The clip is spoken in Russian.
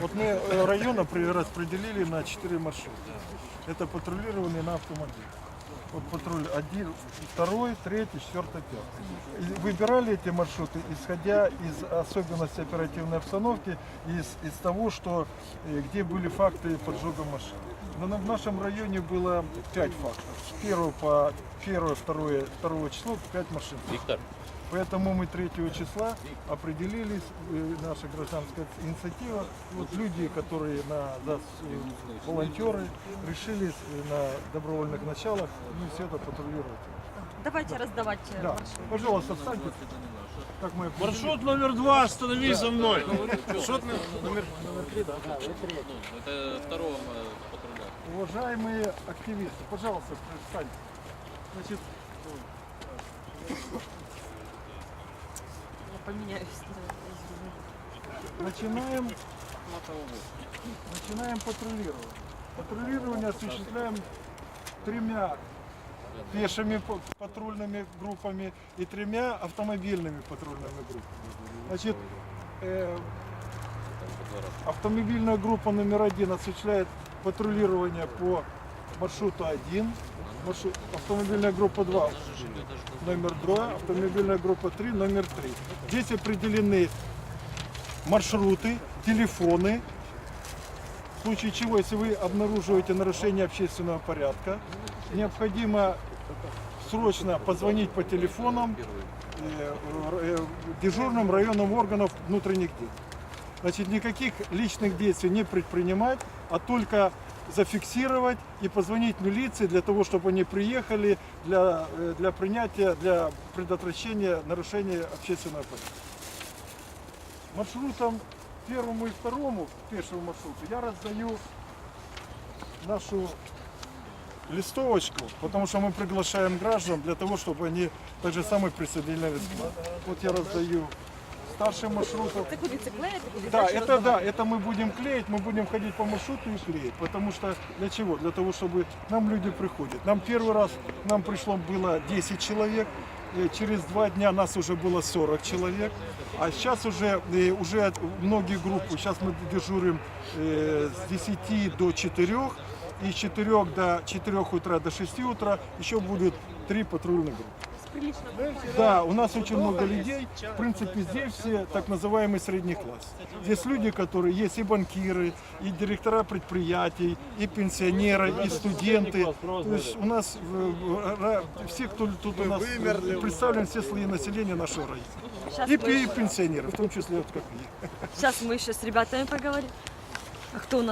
Вот мы э, района распределили на 4 маршрута. Это патрулирование на автомобиле. Вот патруль один, второй, третий, четвертый, пятый. И выбирали эти маршруты, исходя из особенностей оперативной обстановки, из, из того, что, э, где были факты поджога машин. Но в нашем районе было 5 фактов. С 1 по 1, 2, 2 число 5 машин. Виктор, Поэтому мы 3 числа определились, э, наша гражданская инициатива, вот люди, которые на да, с- э, волонтеры, решили э, на добровольных началах ну, все это патрулировать. Давайте раздавать э, Да, маршрут. пожалуйста, встаньте. Как мы Маршрут номер два, остановись за мной. это второго патруля. Уважаемые активисты, пожалуйста, встаньте. Значит, Поменяюсь. начинаем, начинаем патрулировать. Патрулирование осуществляем тремя пешими па- патрульными группами и тремя автомобильными патрульными группами. Значит, э, автомобильная группа номер один осуществляет патрулирование по маршруту 1, маршрут, автомобильная группа 2 номер 2, автомобильная группа 3 номер 3. Здесь определены маршруты, телефоны, в случае чего, если вы обнаруживаете нарушение общественного порядка, необходимо срочно позвонить по телефонам э, э, дежурным районным органов внутренних дел. Значит, никаких личных действий не предпринимать, а только зафиксировать и позвонить милиции для того, чтобы они приехали для, э, для принятия, для предотвращения нарушения общественного порядка. Маршрутам первому и второму, пешему маршруту, я раздаю нашу листовочку, потому что мы приглашаем граждан для того, чтобы они так же самое присоединились к нам. Вот я раздаю старшим маршрутам. Це куди клеїти? Куди Да, это да, это мы будем клеить, мы будем ходить по маршруту и клеить. Потому что для чего? Для того, чтобы нам люди приходят. Нам первый раз нам пришло было 10 человек, э, через два дня нас уже было 40 человек, а сейчас уже, э, уже многие группы, сейчас мы дежурим э, с 10 до 4, и с 4 до 4 утра до 6 утра еще будут три патрульных группы. Прилично. Да, у нас очень много людей. В принципе, здесь все так называемый средний класс. Здесь люди, которые есть и банкиры, и директора предприятий, и пенсионеры, и студенты. То есть у нас э, в- ра- все, кто тут у нас э, представлен, все слои населения нашего района. И пенсионеры, в том числе вот как я. сейчас мы еще с ребятами поговорим. А кто у нас?